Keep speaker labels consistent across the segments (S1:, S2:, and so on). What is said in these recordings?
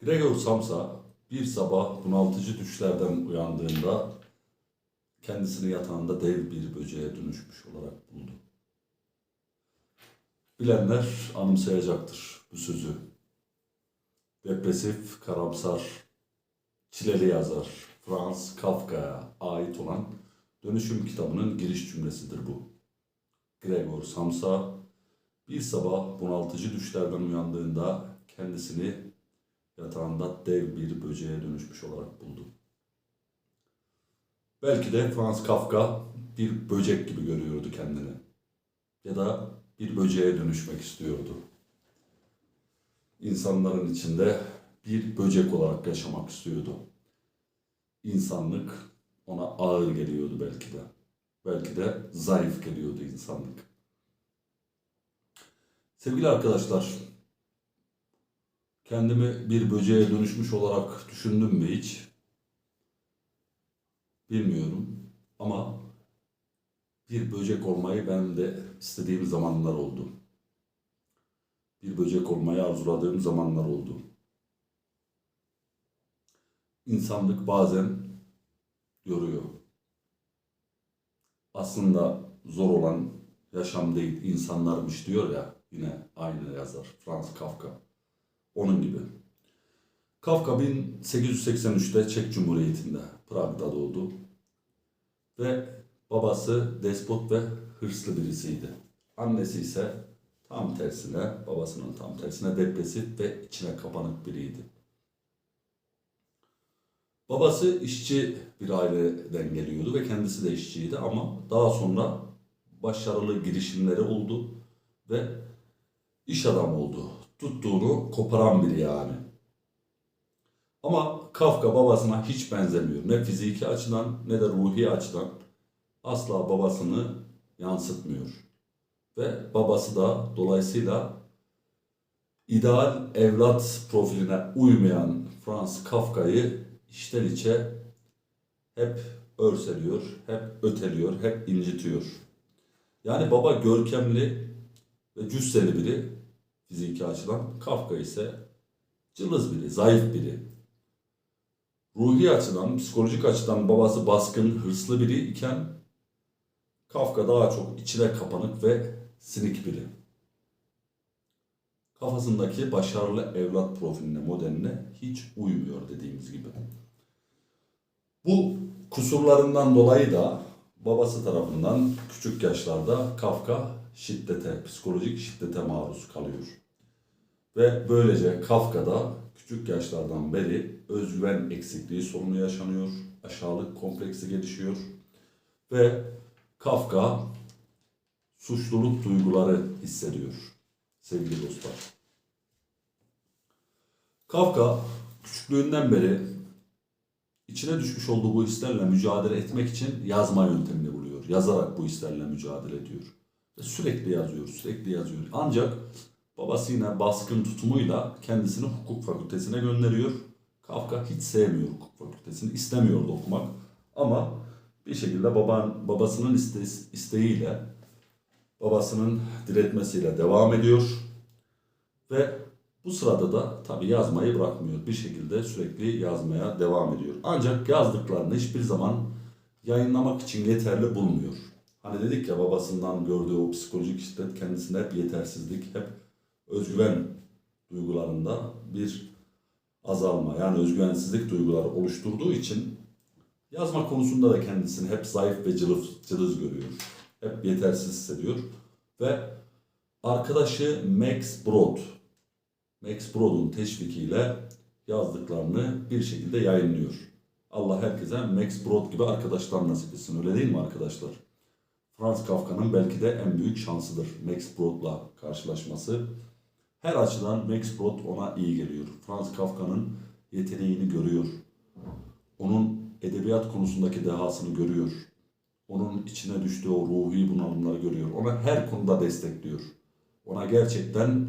S1: Gregor Samsa bir sabah bunaltıcı düşlerden uyandığında kendisini yatağında dev bir böceğe dönüşmüş olarak buldu. Bilenler anımsayacaktır bu sözü. Depresif, karamsar, çileli yazar Franz Kafka'ya ait olan Dönüşüm kitabının giriş cümlesidir bu. Gregor Samsa bir sabah bunaltıcı düşlerden uyandığında kendisini yatağında dev bir böceğe dönüşmüş olarak buldu. Belki de Franz Kafka bir böcek gibi görüyordu kendini. Ya da bir böceğe dönüşmek istiyordu. İnsanların içinde bir böcek olarak yaşamak istiyordu. İnsanlık ona ağır geliyordu belki de. Belki de zayıf geliyordu insanlık. Sevgili arkadaşlar, kendimi bir böceğe dönüşmüş olarak düşündüm mü hiç? Bilmiyorum ama bir böcek olmayı ben de istediğim zamanlar oldu. Bir böcek olmayı arzuladığım zamanlar oldu. İnsanlık bazen yoruyor. Aslında zor olan yaşam değil, insanlarmış diyor ya yine aynı yazar Franz Kafka. Onun gibi. Kafka 1883'te Çek Cumhuriyeti'nde Prag'da doğdu. Ve babası despot ve hırslı birisiydi. Annesi ise tam tersine, babasının tam tersine depresif ve içine kapanık biriydi. Babası işçi bir aileden geliyordu ve kendisi de işçiydi ama daha sonra başarılı girişimleri oldu ve iş adamı oldu. Tuttuğunu koparan biri yani. Ama Kafka babasına hiç benzemiyor. Ne fiziki açıdan ne de ruhi açıdan asla babasını yansıtmıyor. Ve babası da dolayısıyla ideal evlat profiline uymayan Franz Kafka'yı içten içe hep örseliyor, hep öteliyor, hep incitiyor. Yani baba görkemli ve cüsseli biri fiziki açıdan. Kafka ise cılız biri, zayıf biri. Ruhi açıdan, psikolojik açıdan babası baskın, hırslı biri iken Kafka daha çok içine kapanık ve sinik biri. Kafasındaki başarılı evlat profiline, modeline hiç uymuyor dediğimiz gibi. Bu kusurlarından dolayı da babası tarafından küçük yaşlarda Kafka şiddete, psikolojik şiddete maruz kalıyor. Ve böylece Kafka'da küçük yaşlardan beri özgüven eksikliği sorunu yaşanıyor, aşağılık kompleksi gelişiyor ve Kafka suçluluk duyguları hissediyor sevgili dostlar. Kafka küçüklüğünden beri içine düşmüş olduğu bu hislerle mücadele etmek için yazma yöntemini buluyor. Yazarak bu hislerle mücadele ediyor. Sürekli yazıyor, sürekli yazıyor. Ancak babası yine baskın tutumuyla kendisini hukuk fakültesine gönderiyor. Kafka hiç sevmiyor hukuk fakültesini, istemiyordu okumak. Ama bir şekilde baban, babasının iste, isteğiyle, babasının diretmesiyle devam ediyor. Ve bu sırada da tabii yazmayı bırakmıyor. Bir şekilde sürekli yazmaya devam ediyor. Ancak yazdıklarını hiçbir zaman yayınlamak için yeterli bulmuyor. Hani dedik ya babasından gördüğü o psikolojik şiddet kendisinde hep yetersizlik, hep özgüven duygularında bir azalma yani özgüvensizlik duyguları oluşturduğu için yazma konusunda da kendisini hep zayıf ve cılız, cılız görüyor. Hep yetersiz hissediyor. Ve arkadaşı Max Brod, Max Brod'un teşvikiyle yazdıklarını bir şekilde yayınlıyor. Allah herkese Max Brod gibi arkadaşlar nasip etsin. Öyle değil mi arkadaşlar? Franz Kafka'nın belki de en büyük şansıdır Max Brod'la karşılaşması. Her açıdan Max Brod ona iyi geliyor. Franz Kafka'nın yeteneğini görüyor. Onun edebiyat konusundaki dehasını görüyor. Onun içine düştüğü o ruhi bunalımları görüyor. Ona her konuda destekliyor. Ona gerçekten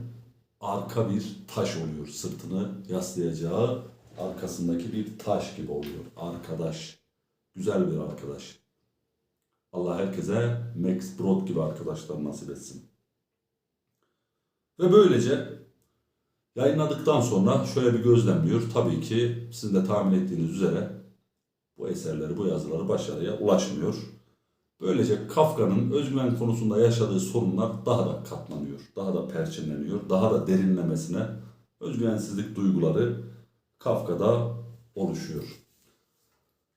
S1: arka bir taş oluyor. Sırtını yaslayacağı arkasındaki bir taş gibi oluyor. Arkadaş. Güzel bir arkadaş. Allah herkese Max Brod gibi arkadaşlar nasip etsin. Ve böylece Yayınladıktan sonra şöyle bir gözlemliyor. Tabii ki sizin de tahmin ettiğiniz üzere bu eserleri, bu yazıları başarıya ulaşmıyor. Böylece Kafka'nın özgüven konusunda yaşadığı sorunlar daha da katlanıyor, daha da perçinleniyor, daha da derinlemesine özgüvensizlik duyguları Kafka'da oluşuyor.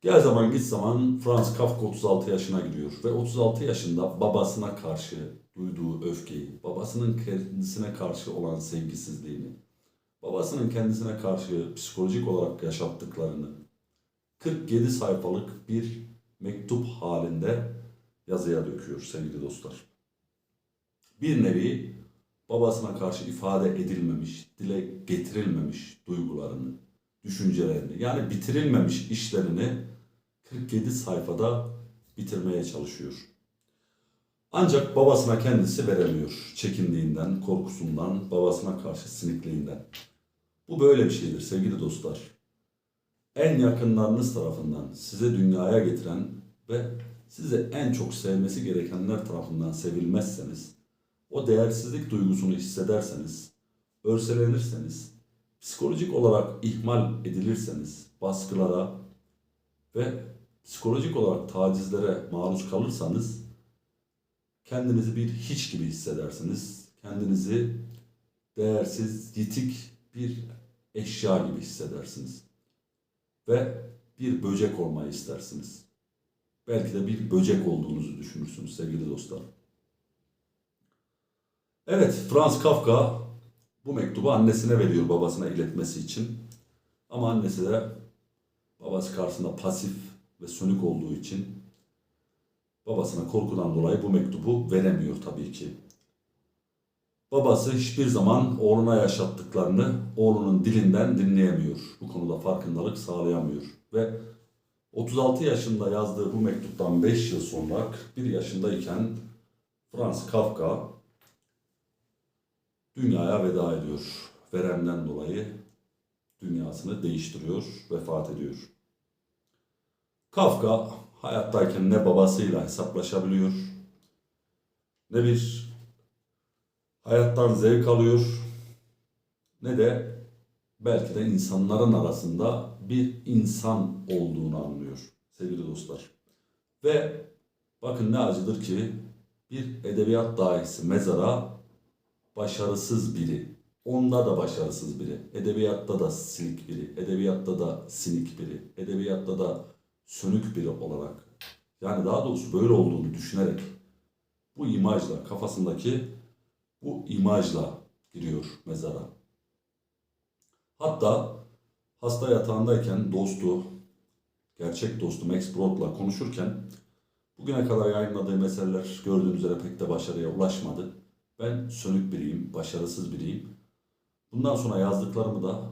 S1: Gel zaman git zaman Franz Kafka 36 yaşına gidiyor ve 36 yaşında babasına karşı duyduğu öfkeyi, babasının kendisine karşı olan sevgisizliğini, babasının kendisine karşı psikolojik olarak yaşattıklarını 47 sayfalık bir mektup halinde yazıya döküyor sevgili dostlar. Bir nevi babasına karşı ifade edilmemiş, dile getirilmemiş duygularını, düşüncelerini yani bitirilmemiş işlerini 47 sayfada bitirmeye çalışıyor. Ancak babasına kendisi veremiyor. Çekindiğinden, korkusundan, babasına karşı sinikliğinden. Bu böyle bir şeydir sevgili dostlar. En yakınlarınız tarafından size dünyaya getiren ve size en çok sevmesi gerekenler tarafından sevilmezseniz, o değersizlik duygusunu hissederseniz, örselenirseniz, psikolojik olarak ihmal edilirseniz, baskılara ve psikolojik olarak tacizlere maruz kalırsanız kendinizi bir hiç gibi hissedersiniz. Kendinizi değersiz, yitik bir eşya gibi hissedersiniz. Ve bir böcek olmayı istersiniz. Belki de bir böcek olduğunuzu düşünürsünüz sevgili dostlar. Evet, Franz Kafka bu mektubu annesine veriyor babasına iletmesi için. Ama annesi de babası karşısında pasif ve sönük olduğu için babasına korkudan dolayı bu mektubu veremiyor tabii ki. Babası hiçbir zaman oğluna yaşattıklarını oğlunun dilinden dinleyemiyor. Bu konuda farkındalık sağlayamıyor. Ve 36 yaşında yazdığı bu mektuptan 5 yıl sonra 41 yaşındayken Franz Kafka dünyaya veda ediyor. Veremden dolayı dünyasını değiştiriyor, vefat ediyor. Kafka hayattayken ne babasıyla hesaplaşabiliyor, ne bir hayattan zevk alıyor, ne de belki de insanların arasında bir insan olduğunu anlıyor sevgili dostlar. Ve bakın ne acıdır ki bir edebiyat dahisi mezara başarısız biri, onda da başarısız biri, edebiyatta da silik biri, edebiyatta da sinik biri, edebiyatta da sönük biri olarak yani daha doğrusu böyle olduğunu düşünerek bu imajla kafasındaki bu imajla giriyor mezara. Hatta hasta yatağındayken dostu, gerçek dostu Max Broad'la konuşurken bugüne kadar yayınladığı meseleler gördüğünüz üzere pek de başarıya ulaşmadı. Ben sönük biriyim, başarısız biriyim. Bundan sonra yazdıklarımı da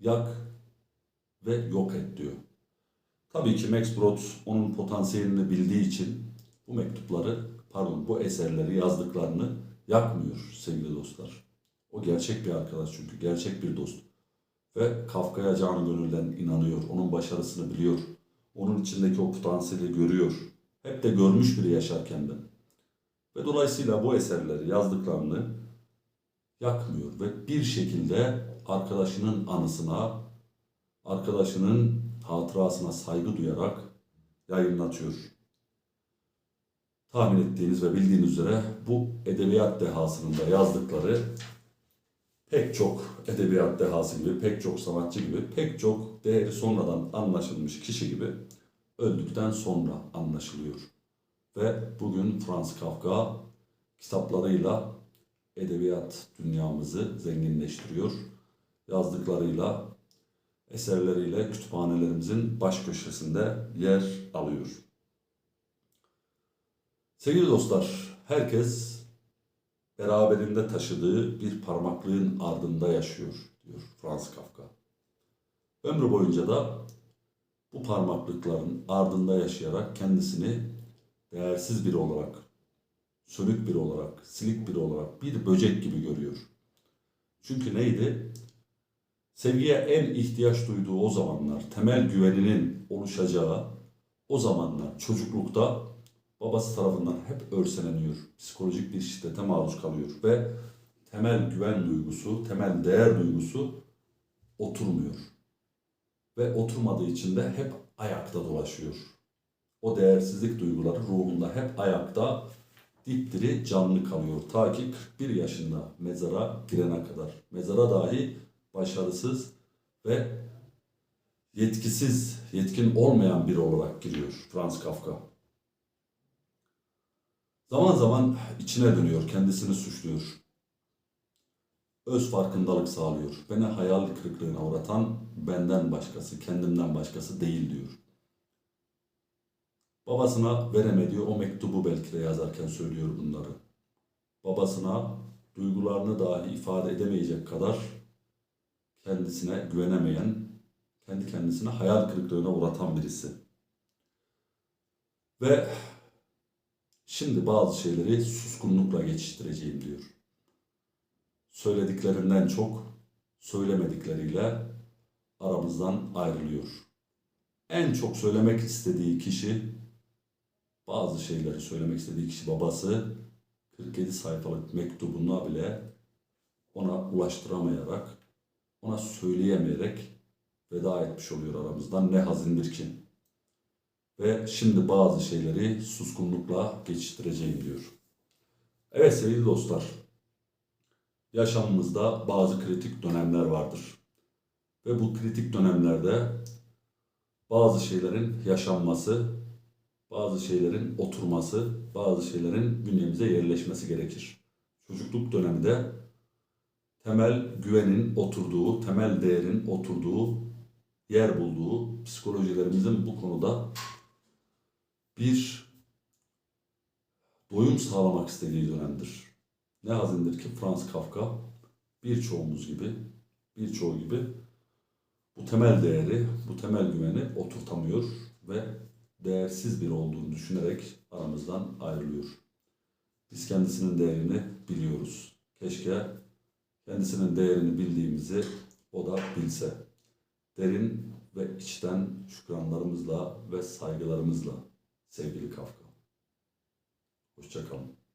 S1: yak ve yok et diyor. Tabii ki Max Brod onun potansiyelini bildiği için bu mektupları, pardon bu eserleri yazdıklarını yakmıyor sevgili dostlar. O gerçek bir arkadaş çünkü, gerçek bir dost. Ve Kafka'ya canı gönülden inanıyor, onun başarısını biliyor. Onun içindeki o potansiyeli görüyor. Hep de görmüş biri yaşarken de. Ve dolayısıyla bu eserleri yazdıklarını yakmıyor ve bir şekilde arkadaşının anısına, arkadaşının hatırasına saygı duyarak yayınlatıyor. Tahmin ettiğiniz ve bildiğiniz üzere bu edebiyat dehasının da yazdıkları pek çok edebiyat dehası gibi, pek çok sanatçı gibi, pek çok değeri sonradan anlaşılmış kişi gibi öldükten sonra anlaşılıyor. Ve bugün Franz Kafka kitaplarıyla edebiyat dünyamızı zenginleştiriyor. Yazdıklarıyla, eserleriyle kütüphanelerimizin baş köşesinde yer alıyor. Sevgili dostlar, herkes beraberinde taşıdığı bir parmaklığın ardında yaşıyor diyor Franz Kafka. Ömrü boyunca da bu parmaklıkların ardında yaşayarak kendisini değersiz biri olarak, sönük biri olarak, silik biri olarak bir böcek gibi görüyor. Çünkü neydi? Sevgiye en ihtiyaç duyduğu o zamanlar, temel güveninin oluşacağı o zamanlar çocuklukta babası tarafından hep örseleniyor. Psikolojik bir şiddete maruz kalıyor ve temel güven duygusu, temel değer duygusu oturmuyor. Ve oturmadığı için de hep ayakta dolaşıyor. O değersizlik duyguları ruhunda hep ayakta dipdiri canlı kalıyor. Ta ki 41 yaşında mezara girene kadar. Mezara dahi başarısız ve yetkisiz, yetkin olmayan biri olarak giriyor Franz Kafka. Zaman zaman içine dönüyor, kendisini suçluyor. Öz farkındalık sağlıyor. Beni hayal kırıklığına uğratan benden başkası, kendimden başkası değil diyor. Babasına veremediği o mektubu belki de yazarken söylüyor bunları. Babasına duygularını dahi ifade edemeyecek kadar kendisine güvenemeyen, kendi kendisine hayal kırıklığına uğratan birisi. Ve şimdi bazı şeyleri suskunlukla geçiştireceğim diyor. Söylediklerinden çok söylemedikleriyle aramızdan ayrılıyor. En çok söylemek istediği kişi bazı şeyleri söylemek istediği kişi babası 47 sayfalık mektubuna bile ona ulaştıramayarak, ona söyleyemeyerek veda etmiş oluyor aramızdan. Ne hazindir ki. Ve şimdi bazı şeyleri suskunlukla geçiştireceğim diyor. Evet sevgili dostlar, yaşamımızda bazı kritik dönemler vardır. Ve bu kritik dönemlerde bazı şeylerin yaşanması, bazı şeylerin oturması, bazı şeylerin bünyemize yerleşmesi gerekir. Çocukluk döneminde temel güvenin oturduğu, temel değerin oturduğu, yer bulduğu psikolojilerimizin bu konuda bir doyum sağlamak istediği dönemdir. Ne hazindir ki Franz Kafka birçoğumuz gibi, birçoğu gibi bu temel değeri, bu temel güveni oturtamıyor ve değersiz biri olduğunu düşünerek aramızdan ayrılıyor. Biz kendisinin değerini biliyoruz. Keşke kendisinin değerini bildiğimizi o da bilse. Derin ve içten şükranlarımızla ve saygılarımızla sevgili Kafka. Hoşçakalın.